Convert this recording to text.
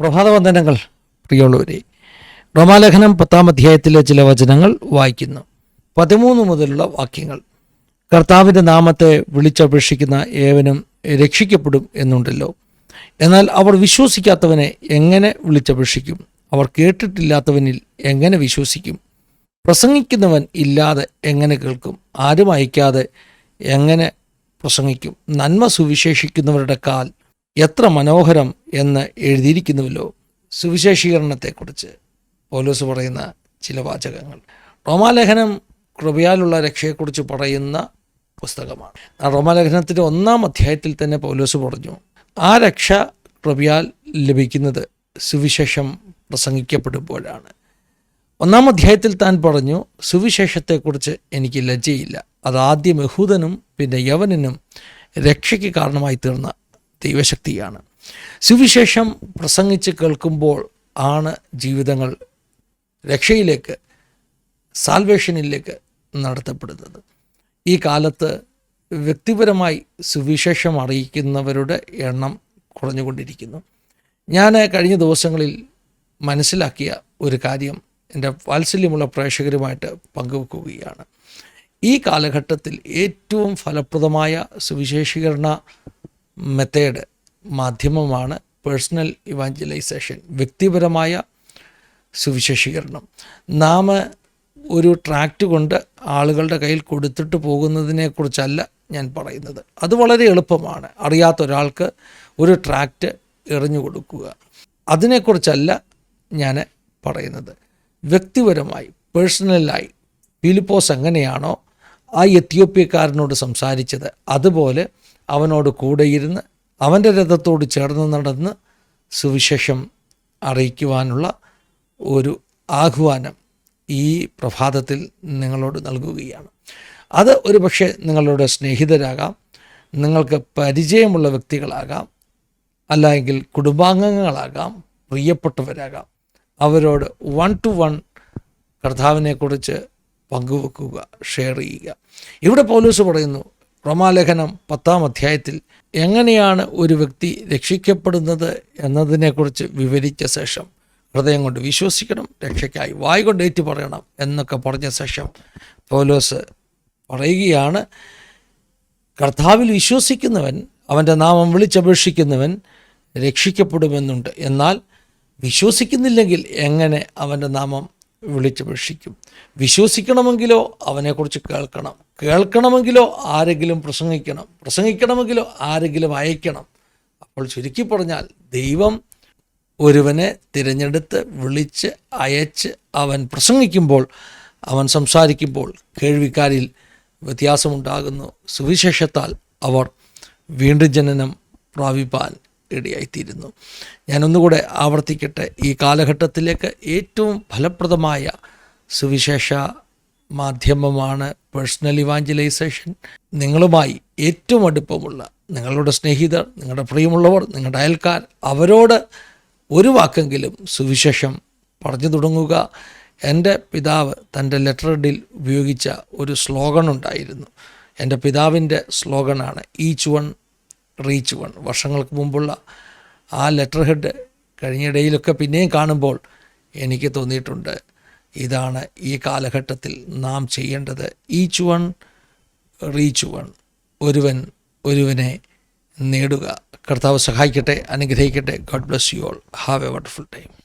പ്രഭാതവന്ദനങ്ങൾ പ്രിയമുള്ളവരെ. റോമാലേഖനം പത്താം അധ്യായത്തിലെ ചില വചനങ്ങൾ വായിക്കുന്നു. പതിമൂന്ന് മുതലുള്ള വാക്യങ്ങൾ. കർത്താവിന്റെ നാമത്തെ വിളിച്ചപേക്ഷിക്കുന്ന ഏവനും രക്ഷിക്കപ്പെടും എന്നുണ്ടല്ലോ. എന്നാൽ അവർ വിശ്വസിക്കാത്തവനെ എങ്ങനെ വിളിച്ചപേക്ഷിക്കും? അവർ കേട്ടിട്ടില്ലാത്തവനിൽ എങ്ങനെ വിശ്വസിക്കും? പ്രസംഗിക്കുന്നവൻ ഇല്ലാതെ എങ്ങനെ കേൾക്കും? ആരും അയക്കാതെ എങ്ങനെ പ്രസംഗിക്കും? നന്മ സുവിശേഷിക്കുന്നവരുടെ കാൽ എത്ര മനോഹരം എന്ന് എഴുതിയിരിക്കുന്നുവല്ലോ സുവിശേഷീകരണത്തെക്കുറിച്ച്. പോലീസ് പറയുന്ന ചില വാചകങ്ങൾ. റോമാലേഖനം കൃപയാലുള്ള രക്ഷയെക്കുറിച്ച് പറയുന്ന പുസ്തകമാണ്. ആ റോമാലേഖനത്തിന്റെ ഒന്നാം അധ്യായത്തിൽ തന്നെ പൗലോസ് പറഞ്ഞു ആ രക്ഷ കൃപയാൽ ലഭിക്കുന്നത് സുവിശേഷം പ്രസംഗിക്കപ്പെടുമ്പോഴാണ്. ഒന്നാം അധ്യായത്തിൽ താൻ പറഞ്ഞു സുവിശേഷത്തെക്കുറിച്ച് എനിക്ക് ലജ്ജയില്ല. അതാദ്യം യഹൂദനും പിന്നെ യവനനും രക്ഷയ്ക്ക് കാരണമായി തീർന്ന ദൈവശക്തിയാണ്. സുവിശേഷം പ്രസംഗിച്ച് കേൾക്കുമ്പോൾ ആണ് ജീവിതങ്ങൾ രക്ഷയിലേക്ക് സാൽവേഷനിലേക്ക് നടത്തപ്പെടുന്നത്. ഈ കാലത്ത് വ്യക്തിപരമായി സുവിശേഷം അറിയിക്കുന്നവരുടെ എണ്ണം കുറഞ്ഞുകൊണ്ടിരിക്കുന്നു. ഞാൻ കഴിഞ്ഞ ദിവസങ്ങളിൽ മനസ്സിലാക്കിയ ഒരു കാര്യം എന്റെ വാത്സല്യമുള്ള പ്രേക്ഷകരുമായിട്ട് പങ്കുവെക്കുകയാണ്. ഈ കാലഘട്ടത്തിൽ ഏറ്റവും ഫലപ്രദമായ സുവിശേഷീകരണ മെത്തേഡ് മാധ്യമമാണ് പേഴ്സണൽ ഇവാഞ്ചലൈസേഷൻ വ്യക്തിപരമായ സുവിശേഷീകരണം. നാം ഒരു ട്രാക്റ്റ് കൊണ്ട് ആളുകളുടെ കയ്യിൽ കൊടുത്തിട്ട് പോകുന്നതിനെക്കുറിച്ചല്ല ഞാൻ പറയുന്നത്. അത് വളരെ എളുപ്പമാണ്. അറിയാത്ത ഒരാൾക്ക് ഒരു ട്രാക്റ്റ് എറിഞ്ഞു കൊടുക്കുക. അതിനെക്കുറിച്ചല്ല ഞാൻ പറയുന്നത്. വ്യക്തിപരമായി പേഴ്സണലായി ഫിലിപ്പോസ് എങ്ങനെയാണോ ആ എത്യോപ്യക്കാരനോട് സംസാരിച്ചത്. അതുപോലെ അവനോട് കൂടെയിരുന്ന് അവന്റെ രഥത്തോട് ചേർന്ന് നടന്ന് സുവിശേഷം അറിയിക്കുവാനുള്ള ഒരു ആഹ്വാനം ഈ പ്രഭാതത്തിൽ നിങ്ങളോട് നൽകുകയാണ്. അത് ഒരു പക്ഷേ നിങ്ങളുടെ സ്നേഹിതരാകാം നിങ്ങൾക്ക് പരിചയമുള്ള വ്യക്തികളാകാം അല്ലെങ്കിൽ കുടുംബാംഗങ്ങളാകാം പ്രിയപ്പെട്ടവരാകാം. അവരോട് വൺ ടു വൺ കർത്താവിനെക്കുറിച്ച് പങ്കുവെക്കുക ഷെയർ ചെയ്യുക. ഇവിടെ പോലീസ് പറയുന്നു റോമാലേഖനം പത്താം അധ്യായത്തിൽ എങ്ങനെയാണ് ഒരു വ്യക്തി രക്ഷിക്കപ്പെടുന്നത് എന്നതിനെക്കുറിച്ച് വിവരിച്ച ശേഷം ഹൃദയം കൊണ്ട് വിശ്വസിക്കണം രക്ഷയ്ക്കായി വായ് കൊണ്ട് ഏറ്റു പറയണം എന്നൊക്കെ പറഞ്ഞ ശേഷം പൗലോസ് പറയുകയാണ് കർത്താവിൽ വിശ്വസിക്കുന്നവൻ അവന്റെ നാമം വിളിച്ചപേക്ഷിക്കുന്നവൻ രക്ഷിക്കപ്പെടുമെന്നുണ്ട്. എന്നാൽ വിശ്വസിക്കുന്നില്ലെങ്കിൽ എങ്ങനെ അവന്റെ നാമം വിളിച്ചപേക്ഷിക്കും? വിശ്വസിക്കണമെങ്കിലോ അവനെക്കുറിച്ച് കേൾക്കണം. കേൾക്കണമെങ്കിലോ ആരെങ്കിലും പ്രസംഗിക്കണം പ്രസംഗിക്കണമെങ്കിലോ ആരെങ്കിലും അയക്കണം. അപ്പോൾ ചുരുക്കി പറഞ്ഞാൽ ദൈവം ഒരുവനെ തിരഞ്ഞെടുത്ത് വിളിച്ച് അയച്ച് അവൻ പ്രസംഗിക്കുമ്പോൾ അവൻ സംസാരിക്കുമ്പോൾ കേൾവിക്കാരിൽ വ്യത്യാസമുണ്ടാകുന്നു. സുവിശേഷത്താൽ അവർ വീണ്ടും ജനനം പ്രാപിപ്പാൻ ഇടയായിത്തീരുന്നു. ഞാനൊന്നുകൂടെ ആവർത്തിക്കട്ടെ. ഈ കാലഘട്ടത്തിലേക്ക് ഏറ്റവും ഫലപ്രദമായ സുവിശേഷ മാധ്യമമാണ് പേഴ്സണൽ ഇവാഞ്ചലൈസേഷൻ നിങ്ങളുമായി ഏറ്റവും അടുപ്പമുള്ള നിങ്ങളുടെ സ്നേഹിതർ നിങ്ങളുടെ പ്രിയമുള്ളവർ നിങ്ങളുടെ അയൽക്കാർ അവരോട് ഒരു വാക്കെങ്കിലും സുവിശേഷം പറഞ്ഞു തുടങ്ങുക. എന്റെ പിതാവ് തന്റെ ലെറ്റർ ഡിൽ ഉപയോഗിച്ച ഒരു സ്ലോഗൺ ഉണ്ടായിരുന്നു. എന്റെ പിതാവിന്റെ സ്ലോഗണാണ് ഈച്ച് വൺ റീച്ച് വൺ വർഷങ്ങൾക്ക് മുമ്പുള്ള ആ ലെറ്റർ ഹെഡ് കഴിഞ്ഞിടയിലൊക്കെ പിന്നെയും കാണുമ്പോൾ എനിക്ക് തോന്നിയിട്ടുണ്ട്. ഇതാണ് ഈ കാലഘട്ടത്തിൽ നാം ചെയ്യേണ്ടത്. ഈച്ച് വൺ റീച്ച് വൺ ഒരുവൻ ഒരുവനെ നേടുക. കർത്താവ് സഹായിക്കട്ടെ അനുഗ്രഹിക്കട്ടെ. God bless you all have a wonderful time